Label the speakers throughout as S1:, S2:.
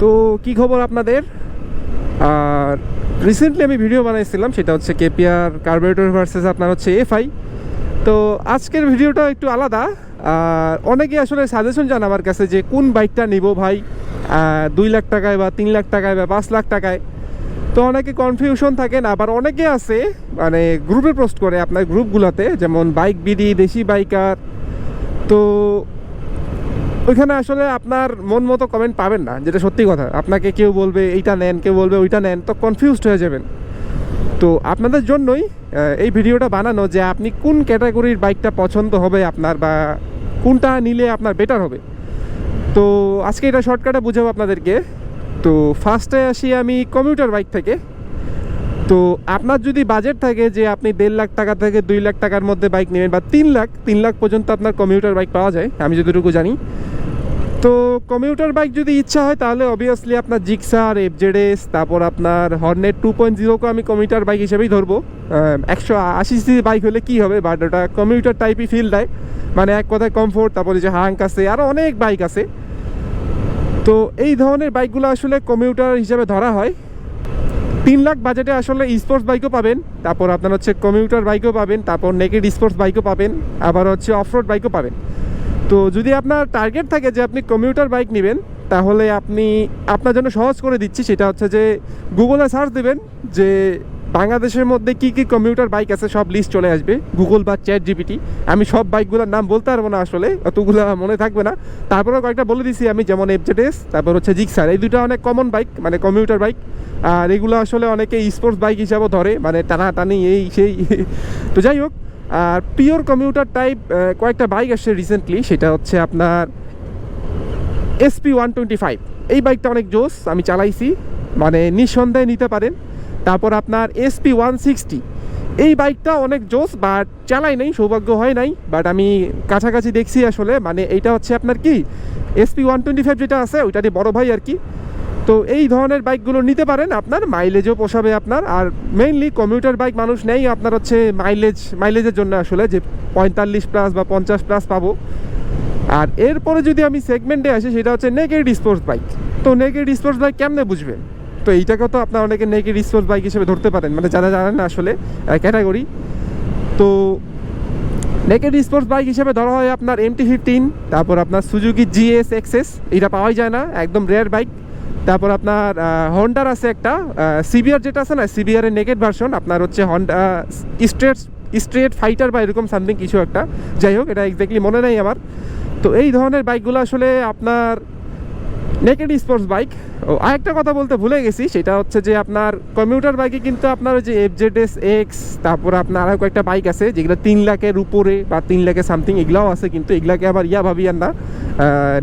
S1: তো কি খবর আপনাদের? আর রিসেন্টলি আমি ভিডিও বানাইছিলাম, সেটা হচ্ছে কেপিআর কার্বোরেটর ভার্সেস আপনার হচ্ছে এফআই তো আজকের ভিডিওটা একটু আলাদা। আর অনেকে আসলে সাজেশন জান আমার কাছে যে কোন বাইকটা নিব ভাই? দুই লাখ টাকায় বা তিন লাখ টাকায় বা পাঁচ লাখ টাকায়। তো অনেকে কনফিউশন থাকেন, আবার অনেকে আছে মানে গ্রুপে পোস্ট করে আপনার গ্রুপগুলোতে যেমন বাইক বিডি দেশি বাইকার তো ওইখানে আসলে আপনার মন মতো কমেন্ট পাবেন না, যেটা সত্যি কথা। আপনাকে কেউ বলবে, এইটা নেন। কেউ বলবে, ওইটা নেন। তো কনফিউজড হয়ে যাবেন। তো আপনাদের জন্যই এই ভিডিওটা বানানো যে আপনি কোন ক্যাটাগরির বাইকটা পছন্দ হবে আপনার বা কোনটা নিলে আপনার বেটার হবে। তো আজকে এটা শর্টকাটে বুঝাবো আপনাদেরকে। তো ফার্স্টে আসি আমি কমিউটার বাইক থেকে। তো আপনার যদি বাজেট থাকে যে আপনি দেড় লাখ টাকা থেকে দুই লাখ টাকার মধ্যে বাইক নেবেন বা তিন লাখ তিন লাখ পর্যন্ত আপনার কমিউটার বাইক পাওয়া যায়, আমি যতটুকু জানি। তো কমিউটার বাইক যদি ইচ্ছা হয়, তাহলে অবভিয়াসলি আপনার জিক্সার এফজেডএস তারপর আপনার হর্নেট টু পয়েন্ট জিরোকে আমি কমিউটার বাইক হিসেবেই ধরবো। একশো আশি সি বাইক হলে কি হবে? বাট ওটা কমিউটার টাইপই ফিল দেয়। মানে এক কথায় কমফোর্ট তারপরে যে হাঙ্ক আছে আরও অনেক বাইক আছে। তো এই ধরনের বাইকগুলো আসলে কমিউটার হিসাবে ধরা হয়। তিন লাখ বাজেটে আসলে স্পোর্টস বাইকও পাবেন। তারপর আপনার হচ্ছে কমিউটার বাইকও পাবেন, তারপর নেকেড স্পোর্টস বাইকও পাবেন, আবার হচ্ছে অফরোড বাইকও পাবেন। তো যদি আপনার টার্গেট থাকে যে আপনি কমিউটার বাইক নেবেন, তাহলে আপনি আপনার জন্য সহজ করে দিচ্ছি, সেটা হচ্ছে যে গুগলে সার্চ দেবেন যে বাংলাদেশের মধ্যে কি কি কম্পিউটার বাইক আছে সব লিস্ট চলে আসবে। গুগল বা চ্যাট জিপিটি আমি সব বাইকগুলোর নাম বলতে পারব না আসলে, অতগুলো মনে থাকবে না। তারপরেও কয়েকটা বলে দিছি আমি, যেমন এফজেডএস তারপর হচ্ছে জিক্সার এই দুটো অনেক কমন বাইক মানে কম্পিউটার বাইক আর এগুলো আসলে অনেকে স্পোর্টস বাইক হিসাবেও ধরে মানে টানাটানি এই সেই। তো যাই হোক, আর পিওর কম্পিউটার টাইপ কয়েকটা বাইক আসছে রিসেন্টলি সেটা হচ্ছে আপনার এসপি ওয়ান টোয়েন্টি ফাইভ এই বাইকটা অনেক জোস, আমি চালাইছি মানে নিঃসন্দেহে নিতে পারেন। তারপর আপনার এসপি ওয়ান সিক্সটি এই বাইকটা অনেক জোস বাট চালাই নাই, সৌভাগ্য হয় নাই। বাট আমি কাছাকাছি দেখছি আসলে মানে এইটা হচ্ছে আপনার কি এসপি ওয়ান টোয়েন্টি ফাইভ যেটা আছে ওইটারই বড় ভাই আর কি। তো এই ধরনের বাইকগুলো নিতে পারেন আপনার মাইলেজও পোষাবে আপনার। আর মেইনলি কমিউটার বাইক মানুষ নেই, আপনার হচ্ছে মাইলেজ মাইলেজের জন্য আসলে, যে পঁয়তাল্লিশ প্লাস বা পঞ্চাশ প্লাস পাবো। আর এরপরে যদি আমি সেগমেন্টে আসি, সেটা হচ্ছে নেকেড স্পোর্টস বাইক তো নেকেড স্পোর্টস বাইক কেমনে বুঝবেন? তো এইটাকে তো আপনার অনেকে নেকেড স্পোর্টস বাইক হিসেবে ধরতে পারেন। মানে যারা জানেন না আসলে ক্যাটাগরি তো নেকেড স্পোর্টস বাইক হিসেবে ধরা হয় আপনার এমটি ফিফটিন তারপর আপনার সুজুকি জিএস এক্সএস এটা পাওয়াই যায় না, একদম রেয়ার বাইক তারপর আপনার হন্ডার আছে একটা সিবিআর যেটা আছে না সিবিআরের নেকেড ভার্সন আপনার হচ্ছে হন্ডা স্ট্রেট স্ট্রেট ফাইটার বা এরকম সামথিং কিছু একটা। যাই হোক, এটা এক্স্যাক্টলি মনে নেই আমার। তো এই ধরনের বাইকগুলো আসলে আপনার নেকেড স্পোর্টস বাইক ও, আরেকটা কথা বলতে ভুলে গেছি, সেটা হচ্ছে যে আপনার কমিউটার বাইকে কিন্তু আপনার ওই যে এস এক্স তারপর আপনার আরও কয়েকটা বাইক আছে, যেগুলো তিন লাখের উপরে বা তিন লাখের সামথিং এগুলাও আছে কিন্তু এগুলাকে আবার ইয়া ভাবিয়ান না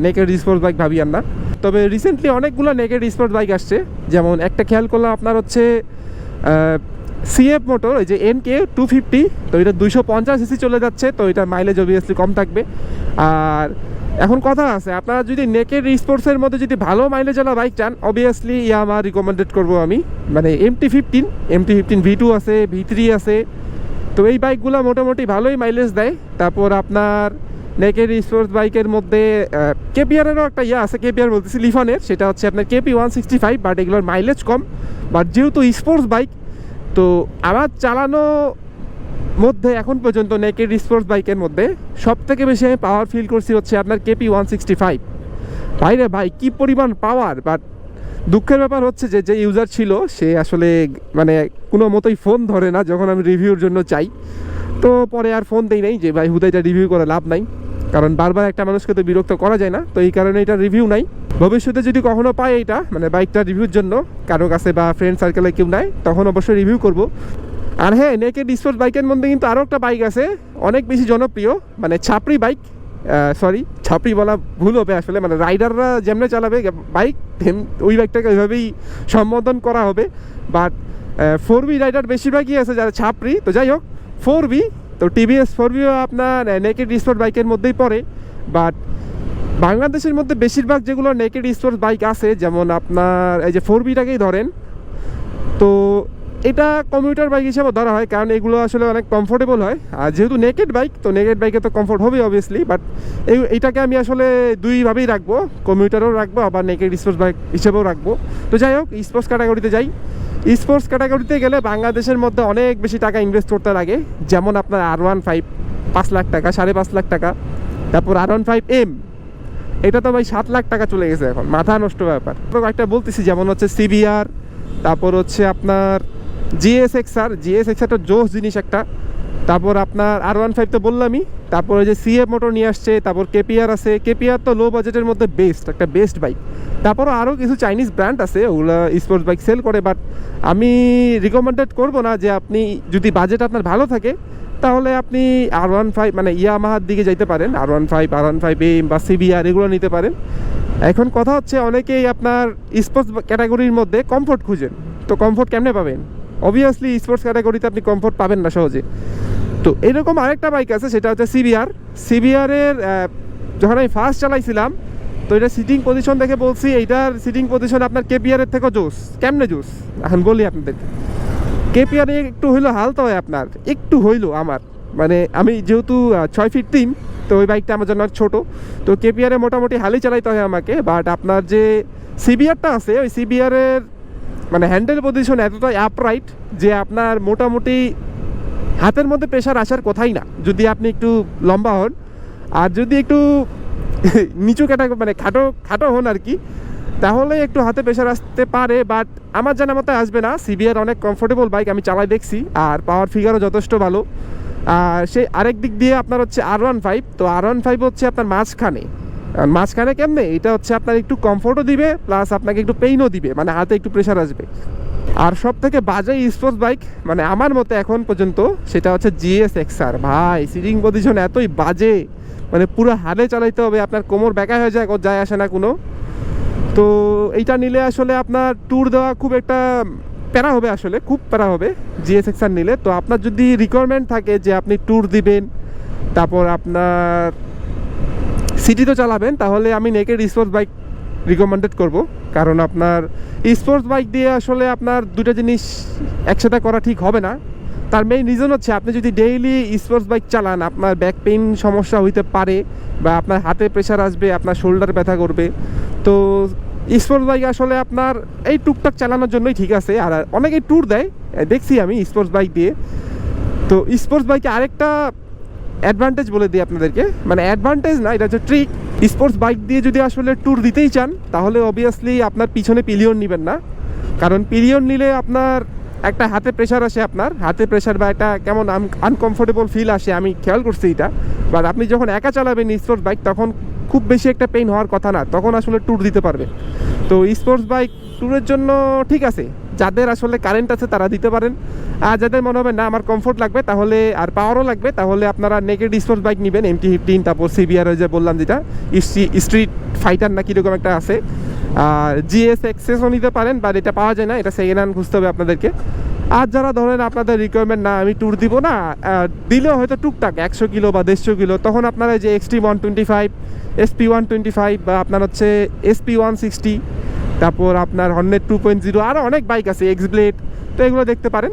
S1: নেকেড স্পোর্টস বাইক ভাবিয়ান না। তবে রিসেন্টলি অনেকগুলো নেকেড স্পোর্টস বাইক আসছে, যেমন একটা খেয়াল করলাম আপনার হচ্ছে সিএফ মোটর ওই যে এন কে টু ফিফটি তো এটা দুইশো পঞ্চাশ সিসি চলে যাচ্ছে, তো এটা মাইলেজ অবভিয়াসলি কম থাকবে। আর এখন কথা আছে, আপনারা যদি নেকের স্পোর্টসের মধ্যে যদি ভালো মাইলেজ মাইলেজওয়ালা বাইক চান অবভিয়াসলি ইয়ামা রিকমেন্ডেড করব আমি। মানে MT fifteen MT fifteen V two আছে ভি থ্রি আছে। তো এই বাইকগুলো মোটামুটি ভালোই মাইলেজ দেয়। তারপর আপনার নেকের স্পোর্টস বাইকের মধ্যে কেপিআরেরও একটা ইয়ে আছে কেপিআর বলতেছি লিফানের সেটা হচ্ছে আপনার KP one sixty five but এগুলোর মাইলেজ কম। বাট যেহেতু স্পোর্টস বাইক তো আমার চালানো মধ্যে এখন পর্যন্ত নেকেড স্পোর্টস বাইকের মধ্যে সব থেকে বেশি আমি পাওয়ার ফিল করছি হচ্ছে আপনার কেপি ওয়ান সিক্সটি ফাইভ বাইরে ভাই, কী পরিমাণ পাওয়ার বাট দুঃখের ব্যাপার হচ্ছে যে যে ইউজার ছিল, সে আসলে মানে কোনো মতোই ফোন ধরে না, যখন আমি রিভিউর জন্য চাই। তো পরে আর ফোন দেই নাই যে, ভাই হুদাইটা রিভিউ করে, লাভ নাই। কারণ বারবার একটা মানুষকে তো বিরক্ত করা যায় না, তো এই কারণে এটা রিভিউ নাই। ভবিষ্যতে যদি কখনো পাই এটা মানে বাইকটা রিভিউর জন্য, কারও কাছে বা ফ্রেন্ড সার্কেলে কেউ নাই, তখন অবশ্যই রিভিউ করব। আর হ্যাঁ নেকেড স্পোর্টস বাইকের মধ্যে কিন্তু আরও একটা বাইক আছে, অনেক বেশি জনপ্রিয় মানে ছাপড়ি বাইক সরি ছাপড়ি বলা ভুল হবে আসলে মানে রাইডাররা যেমনে চালাবে বাইক ওই বাইকটাকে ওইভাবেই সম্বোধন করা হবে। বাট ফোর বি রাইডার বেশিরভাগই আছে যারা ছাপড়ি, তো যাই হোক ফোর বি তো টিভিএস ফোর বিও আপনার নেকেড স্পোর্ট বাইকের মধ্যেই পড়ে। বাট বাংলাদেশের মধ্যে বেশিরভাগ যেগুলো নেকেড স্পোর্টস বাইক আছে, যেমন আপনার, এই যে ফোর বিটাকেই ধরেন, তো এটা কমিউটার বাইক হিসেবে ধরা হয়, কারণ এগুলো আসলে অনেক কমফোর্টেবল হয়। আর যেহেতু নেকেড বাইক তো নেকেড বাইকে তো কমফোর্ট হবে অবভিয়াসলি বাট এই এইটাকে আমি আসলে দুইভাবেই রাখব কমিউটারও রাখব, আবার নেকেড স্পোর্টস বাইক হিসেবেও রাখব। তো যাই হোক স্পোর্টস ক্যাটাগরিতে যাই। স্পোর্টস ক্যাটাগরিতে গেলে বাংলাদেশের মধ্যে অনেক বেশি টাকা ইনভেস্ট করতে লাগে। যেমন আপনার আর ওয়ান ফাইভ পাঁচ লাখ টাকা, সাড়ে পাঁচ লাখ টাকা। তারপর আর ওয়ান ফাইভ এম এটা তো ভাই সাত লাখ টাকা চলে গেছে এখন, মাথা নষ্ট ব্যাপার। একটা বলতেছি, যেমন হচ্ছে সিবিআর তারপর হচ্ছে আপনার জিএসএক্সআর জিএসএক্সআর তো জোস জিনিস একটা। তারপর আপনার আর ওয়ান ফাইভ তো বললামই। তারপরে যে সিএফ মোটর নিয়ে আসছে, তারপর কেপিআর আছে। কেপিআর তো লো বাজেটের মধ্যে বেস্ট একটা বেস্ট বাইক তারপরও আরও কিছু চাইনিজ ব্র্যান্ড আছে, ওগুলো স্পোর্টস বাইক সেল করে বাট আমি রিকমেন্ডেড করব না যে আপনি যদি বাজেট আপনার ভালো থাকে, তাহলে আপনি আর ওয়ান ফাইভ মানে ইয়ামাহার দিকে যাইতে পারেন। R one five R one five M বা সিবিআর এগুলো নিতে পারেন। এখন কথা হচ্ছে অনেকেই আপনার স্পোর্টস ক্যাটাগরির মধ্যে কমফোর্ট খুঁজেন। তো কমফোর্ট কেমনে পাবেন? অবভিয়াসলি স্পোর্টস ক্যাটাগরিতে আপনি কমফোর্ট পাবেন না সহজে। তো এরকম আরেকটা বাইক আছে, সেটা হচ্ছে সিবিআর সিবিআরের যখন আমি ফার্স্ট চালাইছিলাম, তো এটা সিটিং পজিশন দেখে বলছি, এইটার সিটিং পজিশন আপনার কেপিআরের থেকেও জোস। কেমনে জোস? এখন বলি আপনাদের। কেপিআর একটু হইল হালতা হয় আপনার। একটু হইল আমার। মানে আমি যেহেতু ছয় ফিট তিন, তো ওই বাইকটা আমার জন্য ছোটো। তো কেপিআরে মোটামুটি হালই চালাইতে হয় আমাকে বাট আপনার যে সিবিআরটা আছে, ওই সিবিআরের মানে হ্যান্ডেল পজিশন এতটাই আপরাইট যে আপনার মোটামুটি হাতের মধ্যে প্রেশার আসার কথাই না। যদি আপনি একটু লম্বা হন, আর যদি একটু নিচু ক্যাটা মানে খাটো খাটো হন আর কি, তাহলে একটু হাতে প্রেশার আসতে পারে বাট আমার জানা মতো আসবে না। সিবিআর অনেক কমফোর্টেবল বাইক আমি চালাই দেখছি, আর পাওয়ার ফিগারও যথেষ্ট ভালো। আর সেই আরেক দিক দিয়ে আপনার হচ্ছে আর ওয়ান ফাইভ তো আর ওয়ান ফাইভ হচ্ছে আপনার মাঝখানে। মাঝখানে কেমনে? এটা হচ্ছে আপনার একটু কমফোর্টও দিবে প্লাস আপনাকে একটু পেইনও দিবে মানে হাতে একটু প্রেশার আসবে। আর সব থেকে বাজে স্পোর্টস বাইক মানে আমার মতে এখন পর্যন্ত, সেটা হচ্ছে জিএস এক্সআর ভাই সিটিং পজিশন এতই বাজে মানে পুরো হালে চালাইতে হবে, আপনার কোমর বেঁকা হয়ে যায় যায় আসে না কোনো। তো এইটা নিলে আসলে আপনার ট্যুর দেওয়া খুব একটা প্যারা হবে আসলে, খুব প্যারা হবে জিএস এক্সআর নিলে। তো আপনার যদি রিকোয়ারমেন্ট থাকে যে আপনি ট্যুর দিবেন, তারপর আপনার সিটি তো চালাবেন, তাহলে আমি নেকেড স্পোর্টস বাইক রিকমেন্ডেড করব। কারণ আপনার স্পোর্টস বাইক দিয়ে আসলে আপনার দুটো জিনিস একসাথে করা ঠিক হবে না। তার মেইন রিজন হচ্ছে, আপনি যদি ডেইলি স্পোর্টস বাইক চালান, আপনার ব্যাক পেইন সমস্যা হইতে পারে বা আপনার হাতে প্রেশার আসবে, আপনার শোল্ডার ব্যথা করবে। তো স্পোর্টস বাইক আসলে আপনার এই টুকটাক চালানোর জন্যই ঠিক আছে। আর অনেকেই ট্যুর দেয়, দেখছি আমি স্পোর্টস বাইক দিয়ে। তো স্পোর্টস বাইকে আরেকটা অ্যাডভান্টেজ বলে দিই আপনাদেরকে। মানে অ্যাডভান্টেজ না, এটা হচ্ছে ট্রিক স্পোর্টস বাইক দিয়ে যদি আসলে ট্যুর দিতেই চান, তাহলে অবভিয়াসলি আপনার পিছনে পিলিয়ন নেবেন না। কারণ পিলিয়ন নিলে আপনার একটা হাতে প্রেশার আসে আপনার। হাতে প্রেশার বা একটা কেমন আনকমফোর্টেবল ফিল আসে, আমি খেয়াল করছি এটা। বাট আপনি যখন একা চালাবেন স্পোর্টস বাইক তখন খুব বেশি একটা পেইন হওয়ার কথা না, তখন আসলে ট্যুর দিতে পারবে তো স্পোর্টস বাইক ট্যুরের জন্য ঠিক আছে। যাদের আসলে কারেন্ট আছে তারা দিতে পারেন। আর যাদের মনে হবে, না, আমার কমফোর্ট লাগবে, তাহলে আর পাওয়ারও লাগবে, তাহলে আপনারা নেকেড স্পোর্টস বাইক নেবেন এমটি ফিফটিন তারপর সিবিআর যে বললাম যেটা স্ট্রিট ফাইটার না কীরকম একটা আছে। আর জিএস এক্সেসও নিতে পারেন বাট এটা পাওয়া যায় না, এটা সেকেন্ড হ্যান্ড খুঁজতে হবে আপনাদেরকে। আর যারা ধরেন আপনাদের রিকোয়ারমেন্ট না, আমি ট্যুর দিব না দিলেও হয়তো টুকটাক, একশো কিলো বা দেড়শো কিলো, তখন আপনারা যে XT one twenty five SP one twenty five বা আপনার হচ্ছে এসপি ওয়ান সিক্সটি তারপর আপনার হর্নেট টু পয়েন্ট জিরো আরও অনেক বাইক আছে এক্স ব্লেড তো এগুলো দেখতে পারেন।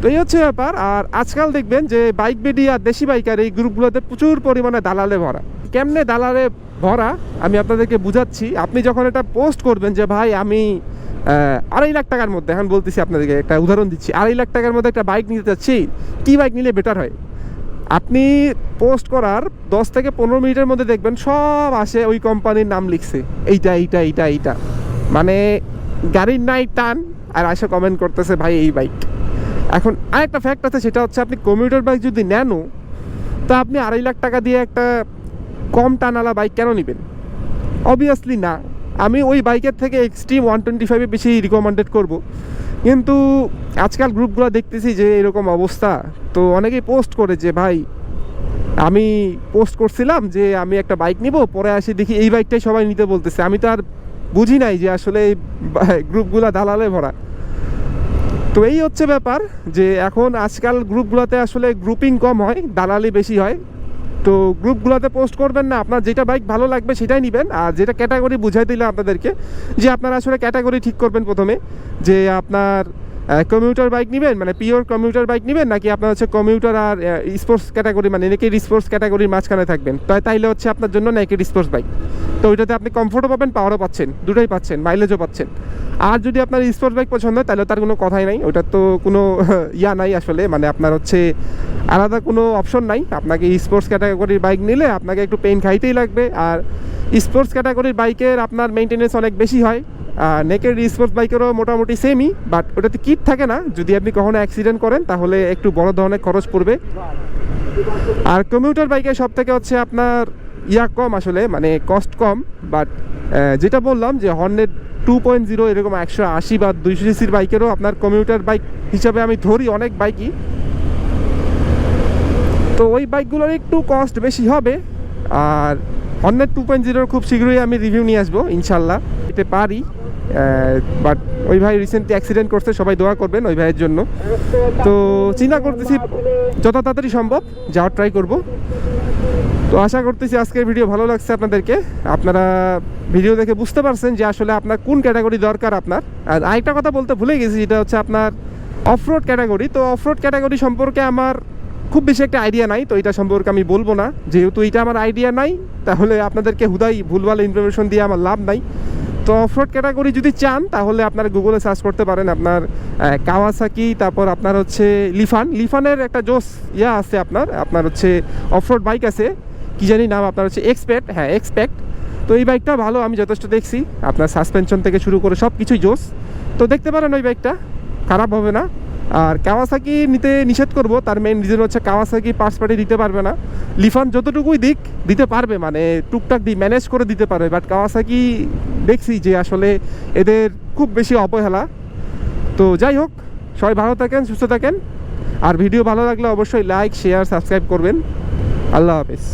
S1: তো এই হচ্ছে ব্যাপার, আর আজকাল দেখবেন যে বাইক বেডি আর দেশি বাইকার এই গ্রুপগুলোতে প্রচুর পরিমাণে দালালে ভরা। কেমনে দালালে ভরা, আমি আপনাদেরকে বুঝাচ্ছি। আপনি যখন এটা পোস্ট করবেন যে, ভাই, আমি আড়াই লাখ টাকার মধ্যে, এখন বলতেছি আপনাদেরকে, একটা উদাহরণ দিচ্ছি, আড়াই লাখ টাকার মধ্যে একটা বাইক নিতে চাচ্ছি, কী বাইক নিলে বেটার হয়? আপনি পোস্ট করার দশ থেকে পনেরো মিনিটের মধ্যে দেখবেন সব আসে, ওই কোম্পানির নাম লিখছে, এইটা এইটা এইটা এইটা। মানে গাড়ির নাই টান, আর আসে কমেন্ট করতেছে, ভাই, এই বাইক এখন আরেকটা ফ্যাক্ট আছে, সেটা হচ্ছে আপনি কমিউটার বাইক যদি নেনও তা আপনি আড়াই লাখ টাকা দিয়ে একটা কম টানালা বাইক কেন নেবেন? অবভিয়াসলি না। আমি ওই বাইকের থেকে এক্সট্রিম ওয়ান টোয়েন্টি ফাইভে বেশি রিকমেন্ডেড করব। কিন্তু আজকাল গ্রুপগুলো দেখতেছি যে এরকম অবস্থা। তো অনেকেই পোস্ট করে যে, ভাই, আমি পোস্ট করছিলাম যে আমি একটা বাইক নিব, পরে আসি দেখি এই বাইকটাই সবাই নিতে বলতেছে। আমি তো আর বুঝি নাই যে আসলে এই গ্রুপগুলো দালালে ভরা। তো এই হচ্ছে ব্যাপার যে এখন আজকাল গ্রুপগুলোতে আসলে গ্রুপিং কম হয়, দালালি বেশি হয়। তো গ্রুপগুলোতে পোস্ট করবেন না, আপনার যেটা বাইক ভালো লাগবে সেটাই নেবেন। আর যেটা ক্যাটাগরি বুঝাই দিলে আপনাদেরকে, যে আপনারা আসলে ক্যাটাগরি ঠিক করবেন প্রথমে, যে আপনার কমিউটার বাইক নেবেন? মানে পিওর কমিউটার বাইক নেবেন? নাকি আপনার হচ্ছে কমিউটার আর স্পোর্টস ক্যাটাগরি মানে নেকেড স্পোর্টস ক্যাটাগরির মাঝখানে থাকবেন? তাই তাইলে হচ্ছে আপনার জন্য নেকেড স্পোর্টস বাইক তো ওইটাতে আপনি কমফোর্টও পাবেন পাওয়ারও পাচ্ছেন, দুটোই পাচ্ছেন মাইলেজও পাচ্ছেন। আর যদি আপনার স্পোর্টস বাইক পছন্দ হয় তাহলে তার কোনো কথাই নাই। ওটার তো কোনো ইয়া নাই আসলে। মানে আপনার হচ্ছে আলাদা কোনো অপশন নাই। আপনাকে স্পোর্টস ক্যাটাগরির বাইক নিলে আপনাকে একটু পেন খাইতেই লাগবে। আর স্পোর্টস ক্যাটাগরির বাইকের আপনার মেনটেনেন্স অনেক বেশি হয়। নেকের স্পোর্টস বাইকেরও মোটামুটি সেমই বাট ওটাতে কিট থাকে না। যদি আপনি কখনো অ্যাক্সিডেন্ট করেন, তাহলে একটু বড় ধরনের খরচ পড়বে। আর কমিউটার বাইকে সব থেকে হচ্ছে আপনার ইয়া কম আসলে মানে কস্ট কম বাট যেটা বললাম যে হর্নেট টু পয়েন্ট জিরো এরকম একশো আশি বা দুইশো সিসির বাইকেরও আপনার কমিউটার বাইক হিসাবে আমি ধরি অনেক বাইকই তো ওই বাইকগুলোর একটু কস্ট বেশি হবে। আর হর্নেট টু পয়েন্ট জিরোর খুব শীঘ্রই আমি রিভিউ নিয়ে আসব, ইনশাল্লাহ। এতে পারি। বাট ওই ভাই রিসেন্টলি অ্যাক্সিডেন্ট করছে, সবাই দোয়া করবেন ওই ভাইয়ের জন্য। তো চিন্তা করতেছি, যত তাড়াতাড়ি সম্ভব যাওয়ার ট্রাই করব। তো আশা করতেছি আজকের ভিডিও ভালো লাগছে আপনাদেরকে। আপনারা ভিডিও দেখে বুঝতে পারছেন যে আসলে আপনার কোন ক্যাটাগরি দরকার আপনার। আর আরেকটা কথা বলতে ভুলে গেছি যেটা হচ্ছে আপনার অফরোড ক্যাটাগরি তো অফরোড ক্যাটাগরি সম্পর্কে আমার খুব বেশি একটা আইডিয়া নাই, তো এটা সম্পর্কে আমি বলব না। যেহেতু এটা আমার আইডিয়া নাই, তাহলে আপনাদেরকে হুদাই ভুলভাল ইনফরমেশন দিয়ে আমার লাভ নাই। তো অফরোড ক্যাটাগরি যদি চান, তাহলে আপনার গুগলে সার্চ করতে পারেন আপনার কাওয়াসাকি তারপর আপনার হচ্ছে লিফান লিফানের একটা জোস ইয়া আছে আপনার আপনার হচ্ছে অফরোড বাইক আছে। কি জানি নাম, আপনার হচ্ছে এক্সপেক্ট হ্যাঁ এক্সপেক্ট তো এই বাইকটা ভালো, আমি যথেষ্ট দেখছি। আপনার সাসপেনশন থেকে শুরু করে সব কিছুই জোস। তো দেখতে পারেন ওই বাইকটা খারাপ হবে না। আর কাওয়াসাকি নিতে নিষেধ করব, তার মেইন রিজন হচ্ছে কাওয়াসাকি পার্টস পার্টি দিতে পারবে না। লিফান যতটুকুই দিক, দিতে পারবে মানে টুকটাক দিয়ে ম্যানেজ করে দিতে পারবে বাট কাওয়াসাকি দেখছি যে আসলে এদের খুব বেশি অবহেলা। তো যাই হোক, সবাই ভালো থাকেন, সুস্থ থাকেন। আর ভিডিও ভালো লাগলে অবশ্যই লাইক শেয়ার সাবস্ক্রাইব করবেন। আল্লাহ হাফেজ।